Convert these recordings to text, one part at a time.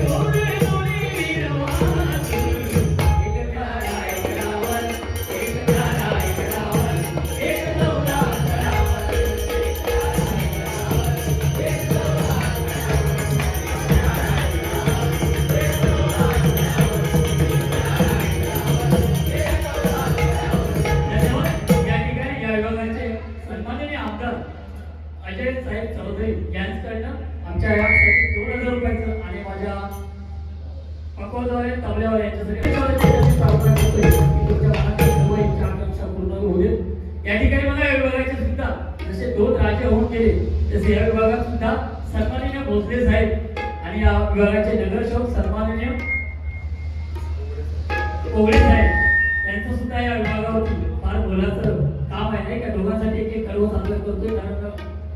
Thank you. सन्माननीय भोसले साहेब आणि या विभागाचे नगरसेवक सन्माननीय कोगळे साहेब यांचं सुद्धा या विभागावरती फार बोलायचं काम आहे नाही का? दोघांसाठी एक एक सर्व चांगलं करतोय कारण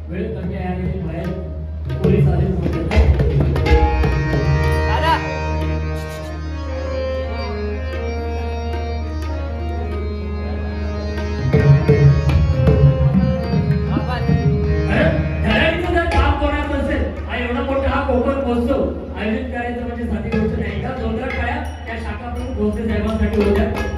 वेळ कमी आहे आणि बाहेर पोलीस आले aleluya.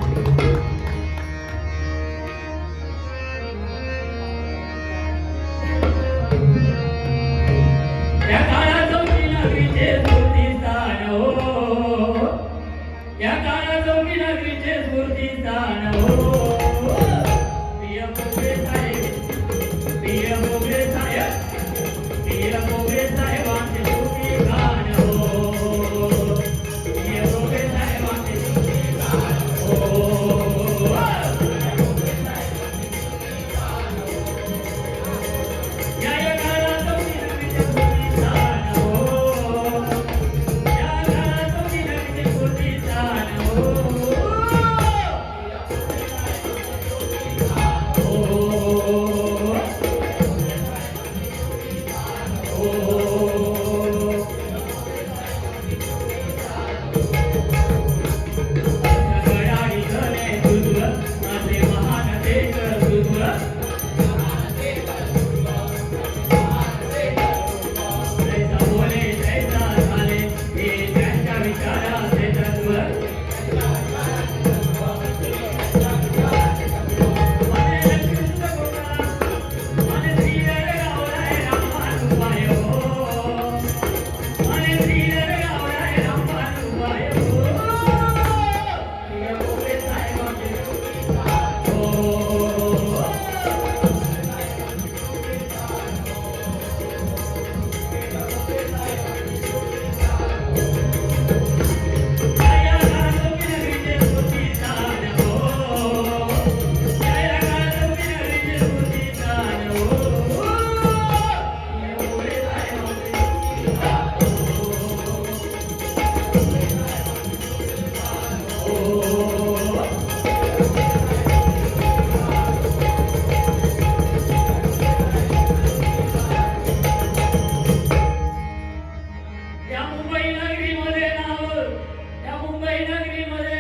மும்பைனா கிடையாது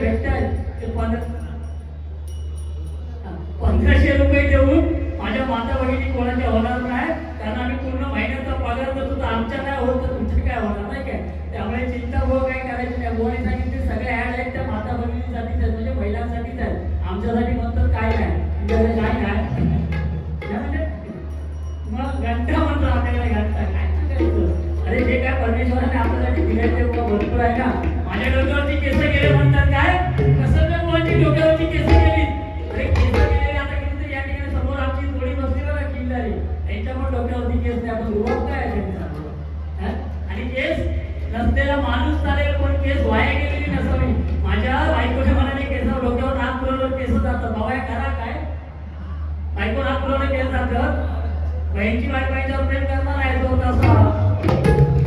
పెట్టాలి. या माणूस चालेल पण केस वाया गेलेली नसावी. माझ्या बायकोने मनाने केस डोक्यावर हात पुरवलं केस जात बाबा करा काय? बायको हात पुरवलं केस जातं? बाईंची बायको यांच्यावर प्रेम करणार आहे तो तसा.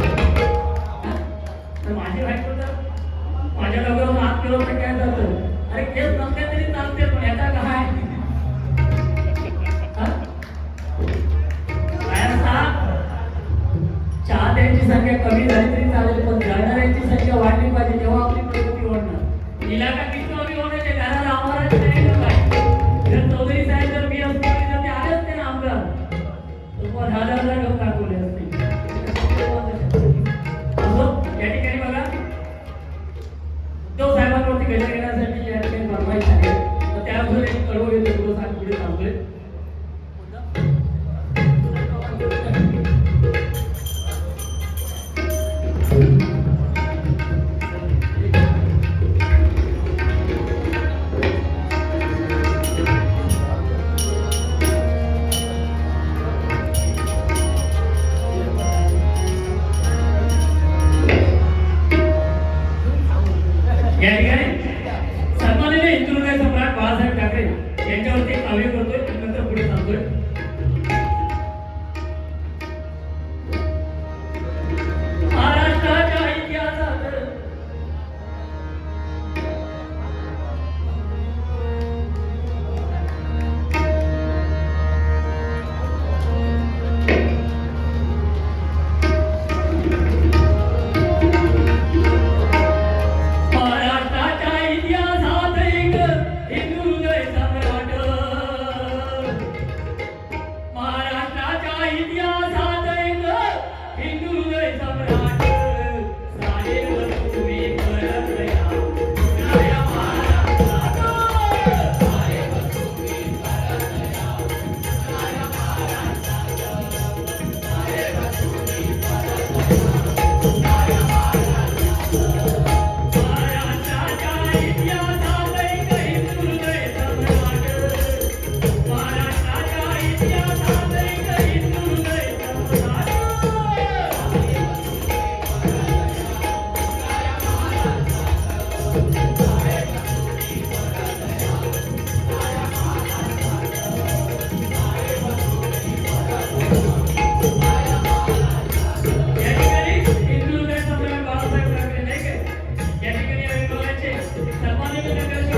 Thank you.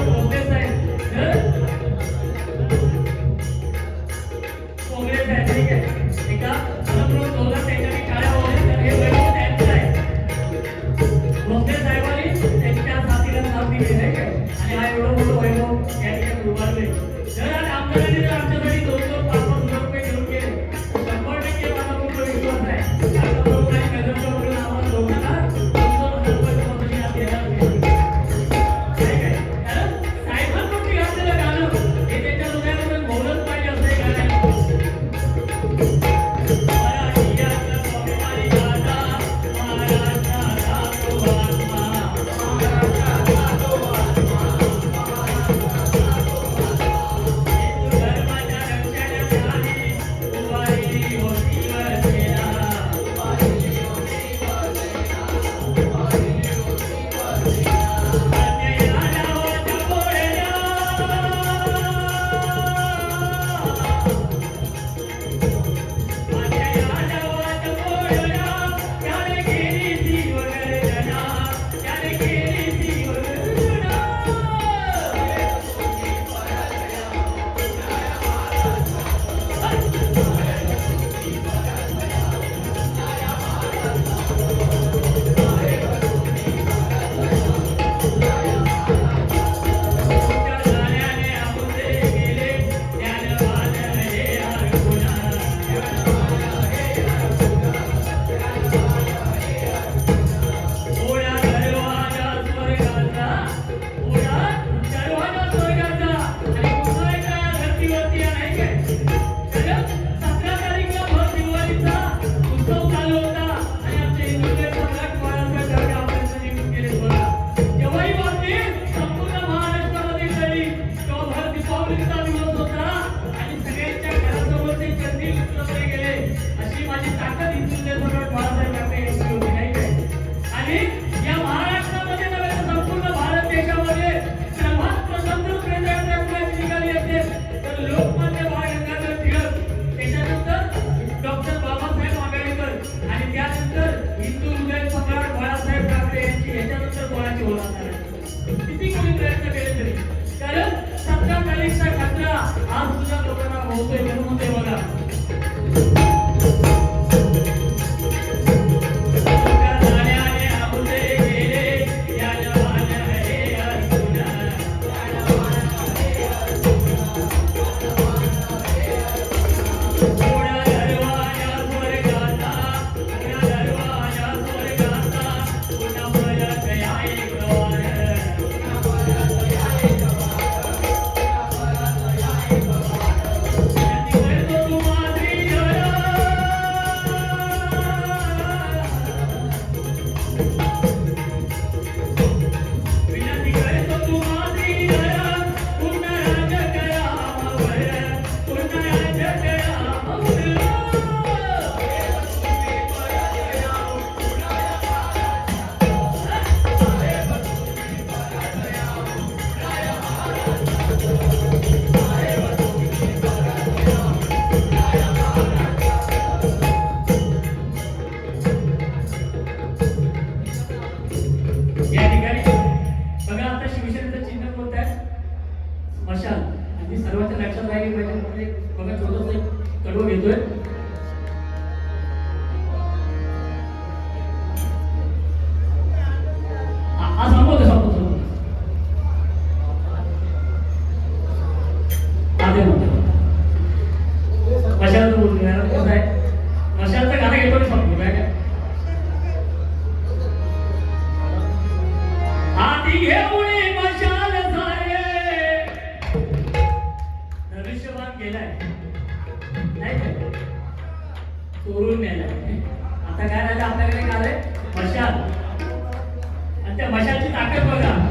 चोरून नेला. आता काय राहिलं आपल्याकडे काय मशाल. आणि त्या मशालची ताकद बघा.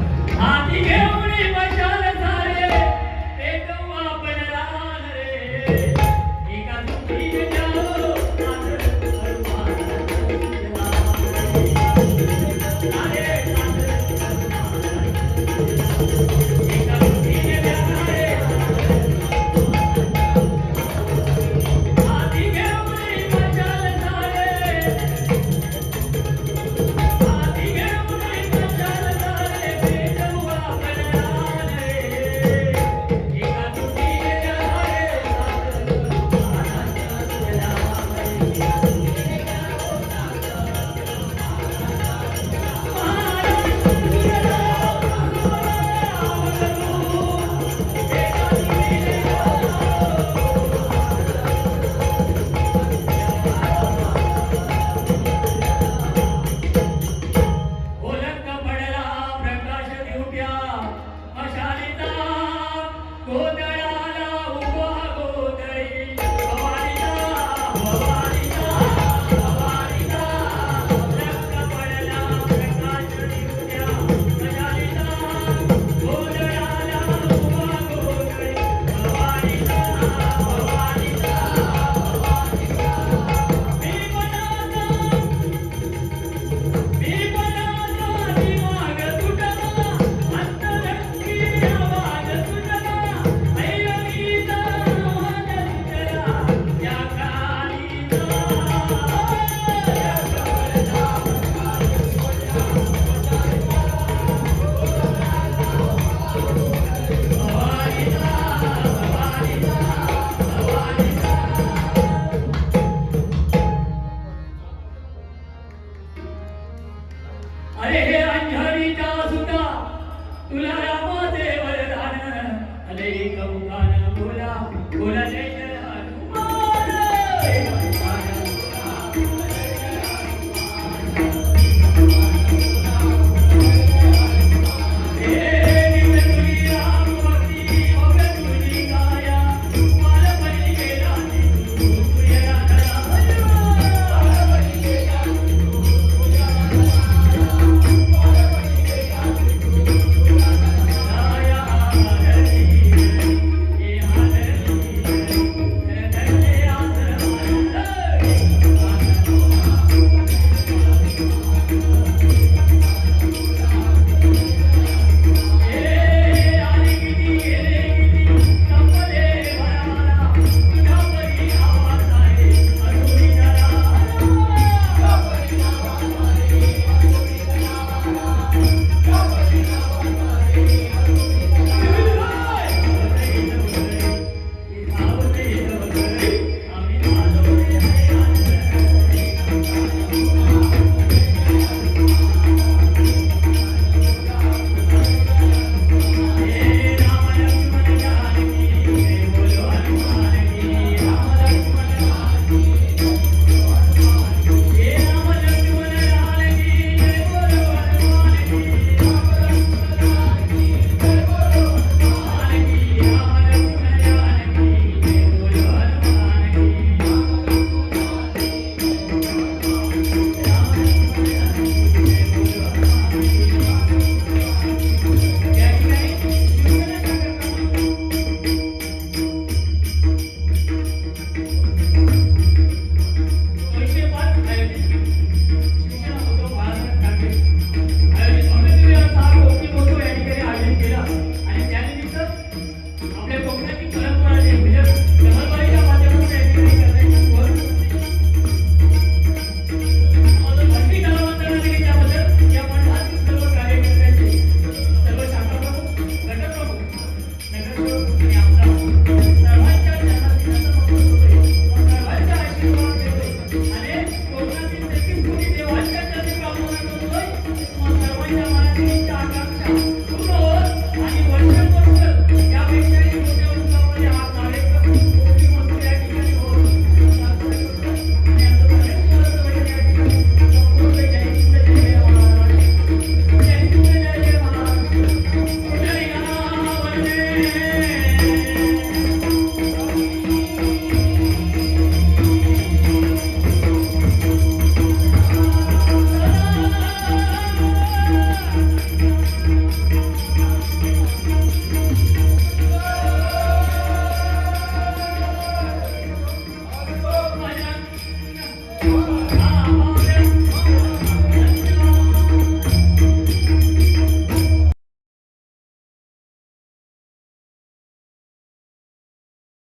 Thank you.